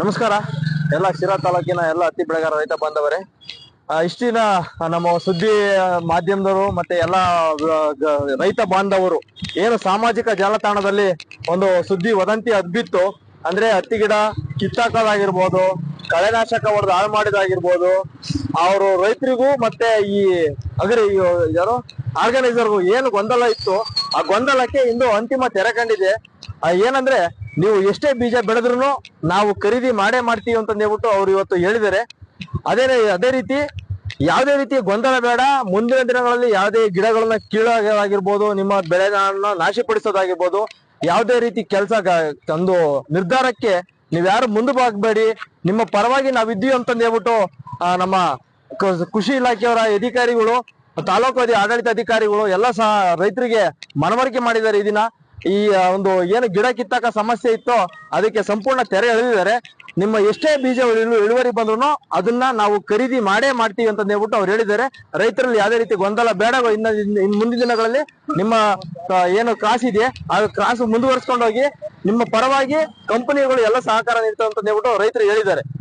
ನಮಸ್ಕಾರ. ಎಲ್ಲ ಶಿರಾ ತಾಲೂಕಿನ ಎಲ್ಲ ಹತ್ತಿ ಬೆಳೆಗಾರ ರೈತ ಬಾಂಧವರೇ. ಇಷ್ಟಿನ ನಮ್ಮ ಸುದ್ದಿ ಮಾಧ್ಯಮದವರು ಮತ್ತೆ ಎಲ್ಲ ರೈತ ಬಾಂಧವರು ಏನು ಸಾಮಾಜಿಕ ಜಾಲತಾಣದಲ್ಲಿ ಒಂದು ಸುದ್ದಿ ವದಂತಿ ಅದ್ಬಿತ್ತು. ಅಂದ್ರೆ ಹತ್ತಿ ಗಿಡ ಕಿತ್ತಾಕೋದಾಗಿರ್ಬೋದು, ಕಳೆನಾಶಕ ಹೊಡೆದು ಹಾಳು ಮಾಡಿದಾಗಿರ್ಬೋದು. ಅವರು ರೈತರಿಗೂ ಮತ್ತೆ ಈ ಅಗ್ರಿ, ಯಾರು ಆರ್ಗನೈಸರ್ಗೂ ಏನು ಗೊಂದಲ ಇತ್ತು. ಆ ಗೊಂದಲಕ್ಕೆ ಇಂದು ಅಂತಿಮ ತೆರೆ ಕಂಡಿದೆ. ಏನಂದ್ರೆ ನೀವು ಎಷ್ಟೇ ಬೀಜ ಬೆಳೆದ್ರು ನಾವು ಖರೀದಿ ಮಾಡೇ ಮಾಡ್ತೀವಿ ಅಂತ ಹೇಳ್ಬಿಟ್ಟು ಅವ್ರು ಇವತ್ತು ಹೇಳಿದ್ದಾರೆ ಅದೇ ಅದೇ ರೀತಿ ಯಾವುದೇ ರೀತಿಯ ಗೊಂದಲ ಬೇಡ. ಮುಂದಿನ ದಿನಗಳಲ್ಲಿ ಯಾವುದೇ ಗಿಡಗಳನ್ನ ಕೀಳಾಗಿರ್ಬೋದು, ನಿಮ್ಮ ಬೆಳೆಗಳನ್ನ ನಾಶಪಡಿಸೋದಾಗಿರ್ಬೋದು, ಯಾವುದೇ ರೀತಿ ಕೆಲಸ ಒಂದು ನಿರ್ಧಾರಕ್ಕೆ ನೀವ್ಯಾರು ಮುಂದೆ ಬಾಗಬೇಡಿ. ನಿಮ್ಮ ಪರವಾಗಿ ನಾವಿದ್ದೀವಿ ಅಂತಂದು ಹೇಳ್ಬಿಟ್ಟು ನಮ್ಮ ಕೃಷಿ ಇಲಾಖೆಯವರ ಅಧಿಕಾರಿಗಳು, ತಾಲೂಕು ಆಡಳಿತ ಅಧಿಕಾರಿಗಳು ಎಲ್ಲ ಸಹ ರೈತರಿಗೆ ಮನವರಿಕೆ ಮಾಡಿದ್ದಾರೆ ಈ ದಿನ. ಈ ಒಂದು ಏನು ಗಿಡ ಕಿತ್ತಾಕ ಸಮಸ್ಯೆ ಇತ್ತೋ ಅದಕ್ಕೆ ಸಂಪೂರ್ಣ ತೆರೆ ಎಳೆದಿದ್ದಾರೆ. ನಿಮ್ಮ ಎಷ್ಟೇ ಬೀಜ ಇಳು- ಇಳುವರಿ ಬಂದ್ರು ಅದನ್ನ ನಾವು ಖರೀದಿ ಮಾಡೇ ಮಾಡ್ತೀವಿ ಅಂತ ಹೇಳ್ಬಿಟ್ಟು ಅವ್ರು ಹೇಳಿದ್ದಾರೆ. ರೈತರಲ್ಲಿ ಯಾವುದೇ ರೀತಿ ಗೊಂದಲ ಬೇಡ. ಇನ್ನ, ಇನ್ ಮುಂದಿನ ದಿನಗಳಲ್ಲಿ ನಿಮ್ಮ ಏನು ಕ್ರಾಸ್ ಇದೆ, ಆ ಕ್ರಾಸ್ ಮುಂದುವರಿಸ್ಕೊಂಡು ಹೋಗಿ ನಿಮ್ಮ ಪರವಾಗಿ ಕಂಪನಿಗಳು ಎಲ್ಲ ಸಹಕಾರ ನೀಡ್ತವೆ ಅಂತ ಹೇಳ್ಬಿಟ್ಟು ರೈತರು ಹೇಳಿದ್ದಾರೆ.